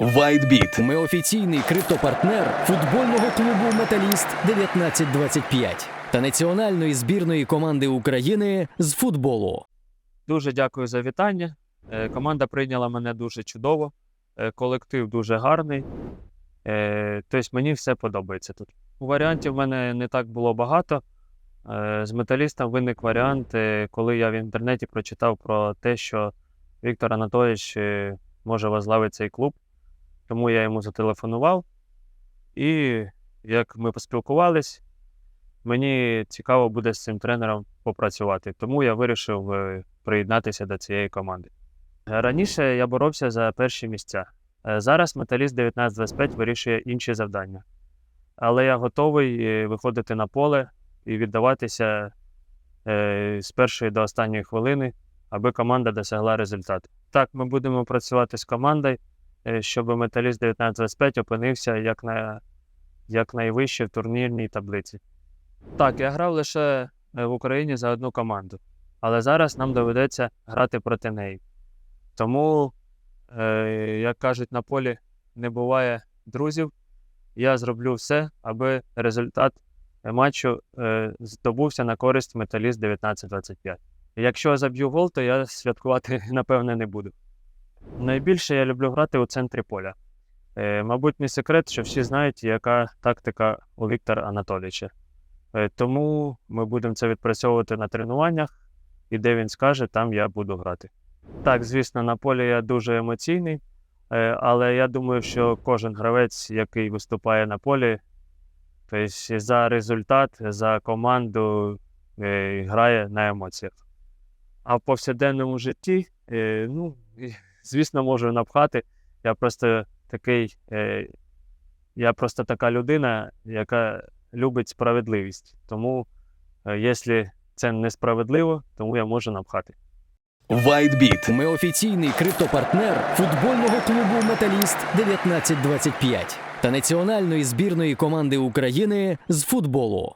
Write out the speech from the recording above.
WhiteBit. Ми офіційний криптопартнер футбольного клубу Металіст 1925 та національної збірної команди України з футболу. Дуже дякую за вітання. Е, Команда прийняла мене дуже чудово. Е, Колектив дуже гарний. Тобто мені все подобається тут. Варіантів в мене не так було багато. З металістом виник варіант, коли я в інтернеті прочитав про те, що Віктор Анатолійович може возглавити цей клуб. Тому я йому зателефонував. І як ми поспілкувались, мені цікаво буде з цим тренером попрацювати. Тому я вирішив е, приєднатися до цієї команди. Е, Раніше я боровся за перші місця. Е, Зараз металіст 1925 вирішує інші завдання. Але я готовий виходити на поле і віддаватися з першої до останньої хвилини, аби команда досягла результату. Так, ми будемо працювати з командою, щоб металіст 1925 опинився як на, як найвище в турнірній таблиці. Так, я грав лише е, в Україні за одну команду, але зараз нам доведеться грати проти неї. Тому, е, як кажуть на полі, не буває друзів. Я зроблю все, аби результат е, матчу е, здобувся на користь металіст 1925. Якщо заб'ю гол, то я святкувати, напевне, не буду. Найбільше я люблю грати у центрі поля. Е, мабуть, не секрет, що всі знають, яка тактика у Віктора Анатолійовича. Е, Тому ми будемо це відпрацьовувати на тренуваннях, і де він скаже, там я буду грати. Так, звісно, на полі я дуже емоційний, е, але я думаю, що кожен гравець, який виступає на полі, тобто за результат, за команду е, грає на емоціях. А в повсякденному житті, е, ну, звісно, можу напхати. Я просто такий, е, я просто така людина, яка любить справедливість. Тому, е, якщо це несправедливо, тому я можу напхати. WhiteBit. Ми офіційний криптопартнер футбольного клубу Металіст 1925 та національної збірної команди України з футболу.